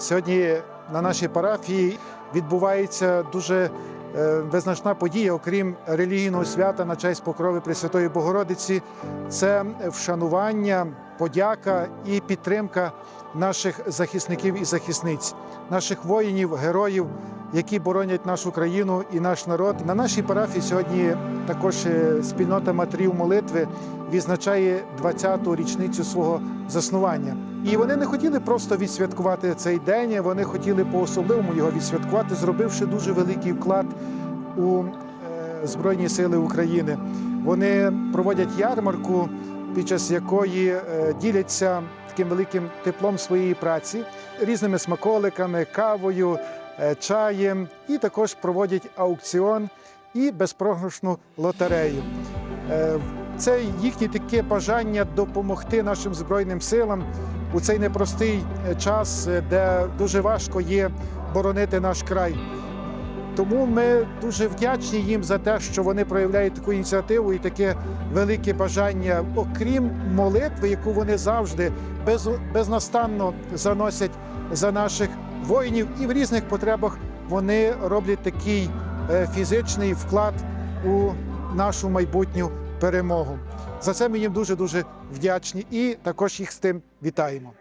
Сьогодні на нашій парафії відбувається дуже е, визначна подія, окрім релігійного свята на честь покрови Пресвятої Богородиці. Це вшанування, подяка і підтримка наших захисників і захисниць, наших воїнів, героїв, які боронять нашу країну і наш народ. На нашій парафії сьогодні також е, спільнота матерів молитви відзначає 20-ту річницю свого заснування. І вони не хотіли просто відсвяткувати цей день, вони хотіли по-особливому його відсвяткувати, зробивши дуже великий вклад у е, Збройні Сили України. Вони проводять ярмарку, під час якої е, діляться таким великим теплом своєї праці, різними смаколиками, кавою, чаєм, і також проводять аукціон і безпрограшну лотерею. Е, Це їхнє таке бажання допомогти нашим збройним силам у цей непростий е, час, е, де дуже важко є боронити наш край. Тому ми дуже вдячні їм за те, що вони проявляють таку ініціативу і таке велике бажання, окрім молитви, яку вони завжди без, безнастанно заносять за наших воїнів, і в різних потребах вони роблять такий е, фізичний вклад у нашу майбутню перемогу. За це ми їм дуже дуже вдячні і також їх з тим вітаємо.